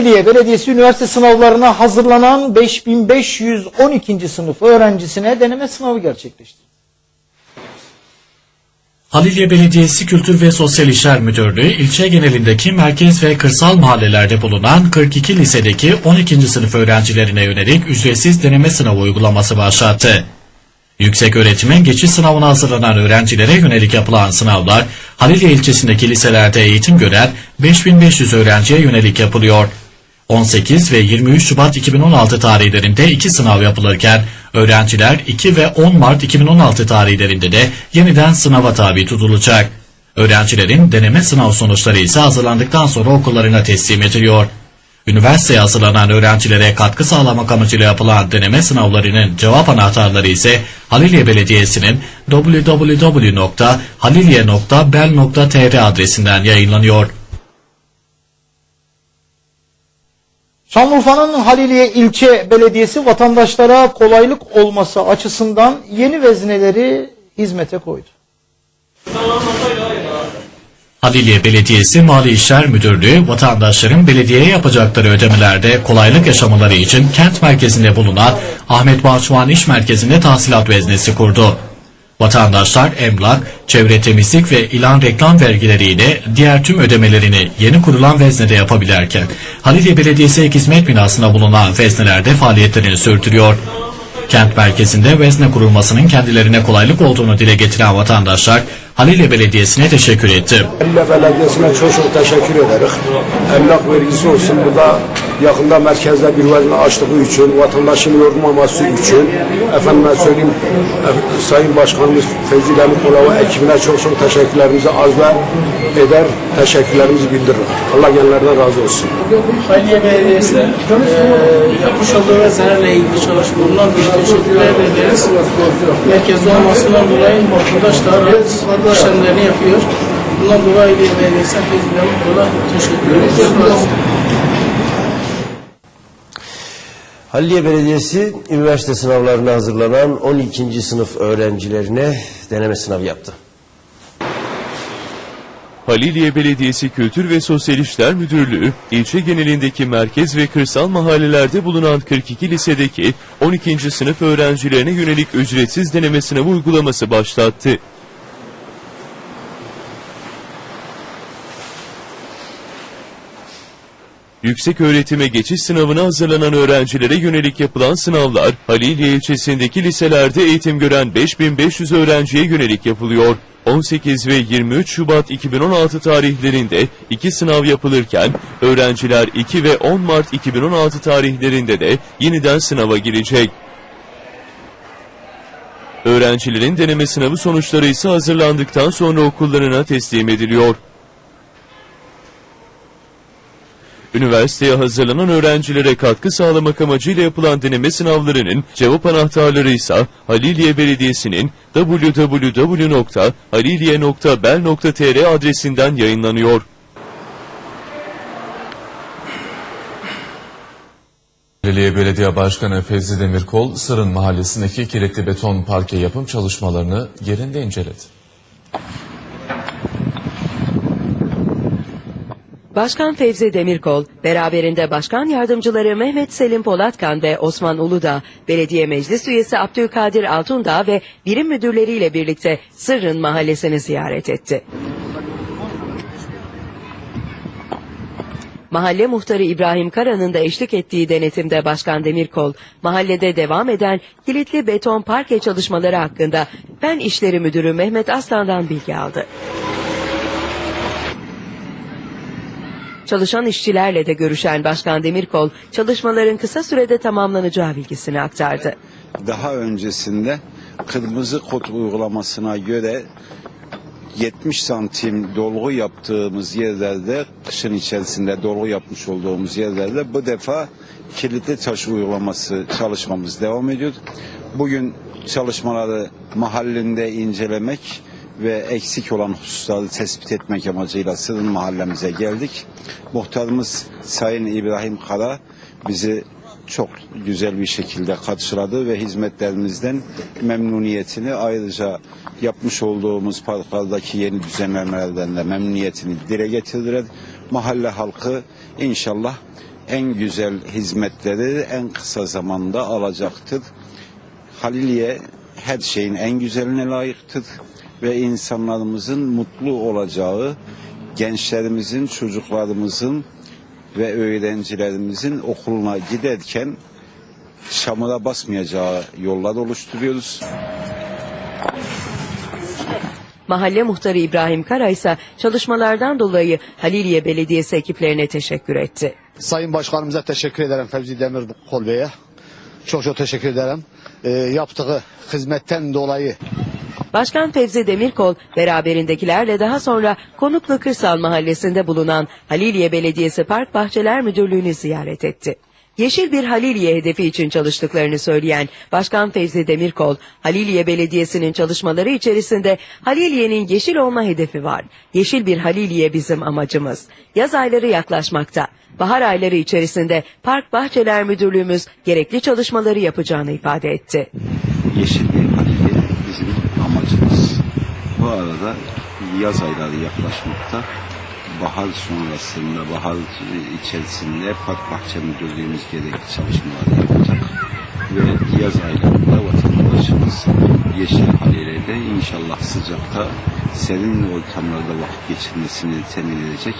Haliliye Belediyesi üniversite sınavlarına hazırlanan 5512. sınıf öğrencisine deneme sınavı gerçekleştirdi. Halilye Belediyesi Kültür ve Sosyal İşler Müdürlüğü ilçe genelindeki merkez ve kırsal mahallelerde bulunan 42 lisedeki 12. sınıf öğrencilerine yönelik ücretsiz deneme sınavı uygulaması başlattı. Yüksek öğretime geçiş sınavına hazırlanan öğrencilere yönelik yapılan sınavlar Halilye ilçesindeki liselerde eğitim gören 5500 öğrenciye yönelik yapılıyor. 18 ve 23 Şubat 2016 tarihlerinde iki sınav yapılırken öğrenciler 2 ve 10 Mart 2016 tarihlerinde de yeniden sınava tabi tutulacak. Öğrencilerin deneme sınav sonuçları ise hazırlandıktan sonra okullarına teslim ediliyor. Üniversiteye hazırlanan öğrencilere katkı sağlamak amacıyla yapılan deneme sınavlarının cevap anahtarları ise Halilye Belediyesi'nin www.halilye.bel.tr adresinden yayınlanıyor. Şanlıurfa'nın Haliliye ilçe belediyesi vatandaşlara kolaylık olması açısından yeni vezneleri hizmete koydu. Haliliye Belediyesi Mali İşler Müdürlüğü vatandaşların belediyeye yapacakları ödemelerde kolaylık yaşamaları için kent merkezinde bulunan Ahmet Bahçıvan İş Merkezi'nde tahsilat veznesi kurdu. Vatandaşlar emlak, çevre temizlik ve ilan reklam vergileriyle diğer tüm ödemelerini yeni kurulan veznede yapabilirken Haliliye Belediyesi Hizmet Binası'nda bulunan veznelerde faaliyetlerini sürdürüyor. Kent merkezinde vezne kurulmasının kendilerine kolaylık olduğunu dile getiren vatandaşlar Halilye Belediyesi'ne teşekkür etti. Elle Belediyesi'ne çok çok teşekkür ederiz. Emlak vergisi olsun burada yakında merkezde bir vezne açtığı için, vatandaşın yorulmaması için, efendime söyleyeyim, e, Sayın Başkanımız Feyzi Demirkolova ekibine çok çok teşekkürlerimizi arz eder, teşekkürlerimizi bildirir. Allah genlerden razı olsun. Haliye Belediyesi e, yapmış olduğu vezinelerle ilgili çalışmalarından bir teşekkürler ederiz. Merkezde olmasından dolayı vatandaşlar işlemlerini yapıyor. Bundan dolayı Haliye Belediyesi'ne Feyzi'den teşekkür ediyoruz. Halliye Belediyesi üniversite sınavlarına hazırlanan 12. sınıf öğrencilerine deneme sınavı yaptı. Haliliye Belediyesi Kültür ve Sosyal İşler Müdürlüğü, ilçe genelindeki merkez ve kırsal mahallelerde bulunan 42 lisedeki 12. sınıf öğrencilerine yönelik ücretsiz deneme sınavı uygulaması başlattı. Yüksek öğretime geçiş sınavına hazırlanan öğrencilere yönelik yapılan sınavlar, Haliliye ilçesindeki liselerde eğitim gören 5500 öğrenciye yönelik yapılıyor. 18 ve 23 Şubat 2016 tarihlerinde iki sınav yapılırken, öğrenciler 2 ve 10 Mart 2016 tarihlerinde de yeniden sınava girecek. Öğrencilerin deneme sınavı sonuçları ise hazırlandıktan sonra okullarına teslim ediliyor. Üniversiteye hazırlanan öğrencilere katkı sağlamak amacıyla yapılan deneme sınavlarının cevap anahtarları ise Haliliye Belediyesi'nin www.haliliye.bel.tr adresinden yayınlanıyor. Haliliye Belediye Başkanı Fevzi Demirkol, Sırın Mahallesi'ndeki kilitli beton parke yapım çalışmalarını yerinde inceledi. Başkan Fevzi Demirkol, beraberinde başkan yardımcıları Mehmet Selim Polatkan ve Osman Uludağ, belediye meclis üyesi Abdülkadir Altundağ ve birim müdürleriyle birlikte Sırrın mahallesini ziyaret etti. Mahalle muhtarı İbrahim Kara'nın da eşlik ettiği denetimde Başkan Demirkol, mahallede devam eden kilitli beton parke çalışmaları hakkında Fen İşleri Müdürü Mehmet Aslan'dan bilgi aldı. Çalışan işçilerle de görüşen Başkan Demirkol, çalışmaların kısa sürede tamamlanacağı bilgisini aktardı. daha öncesinde kırmızı kod uygulamasına göre 70 santim dolgu yaptığımız yerlerde, kışın içerisinde dolgu yapmış olduğumuz yerlerde bu defa kilitli taş uygulaması çalışmamız devam ediyor. Bugün çalışmaları mahallinde incelemek ve eksik olan hususları tespit etmek amacıyla Sırın mahallemize geldik. Muhtarımız Sayın İbrahim Kara bizi çok güzel bir şekilde karşıladı ve hizmetlerimizden memnuniyetini ayrıca yapmış olduğumuz parklardaki yeni düzenlemelerden de memnuniyetini dile getirdiler. Mahalle halkı inşallah en güzel hizmetleri en kısa zamanda alacaktır. Haliliye her şeyin en güzeline layıktır ve insanlarımızın mutlu olacağı, gençlerimizin, çocuklarımızın ve öğrencilerimizin okuluna giderken çamura basmayacağı yollar oluşturuyoruz. Mahalle muhtarı İbrahim Kara ise çalışmalardan dolayı Haliliye Belediyesi ekiplerine teşekkür etti. Sayın Başkanımıza teşekkür ederim Fevzi Demirkol Bey'e. Çok çok teşekkür ederim. Ee, yaptığı hizmetten dolayı Başkan Fevzi Demirkol beraberindekilerle daha sonra Konuklu Kırsal Mahallesi'nde bulunan Haliliye Belediyesi Park Bahçeler Müdürlüğü'nü ziyaret etti. Yeşil bir Haliliye hedefi için çalıştıklarını söyleyen Başkan Fevzi Demirkol, Haliliye Belediyesi'nin çalışmaları içerisinde Haliliye'nin yeşil olma hedefi var. Yeşil bir Haliliye bizim amacımız. Yaz ayları yaklaşmakta. Bahar ayları içerisinde Park Bahçeler Müdürlüğümüz gerekli çalışmaları yapacağını ifade etti. yeşil bir amacımız. Bu arada yaz ayları yaklaşmakta. Bahar sonrasında, bahar içerisinde Park Bahçe Müdürlüğümüz gerekli çalışmalar yapacak. Ve yaz aylarında vatandaşımız Yeşil Halile'de inşallah sıcakta serin ortamlarda vakit geçirmesini temin edecek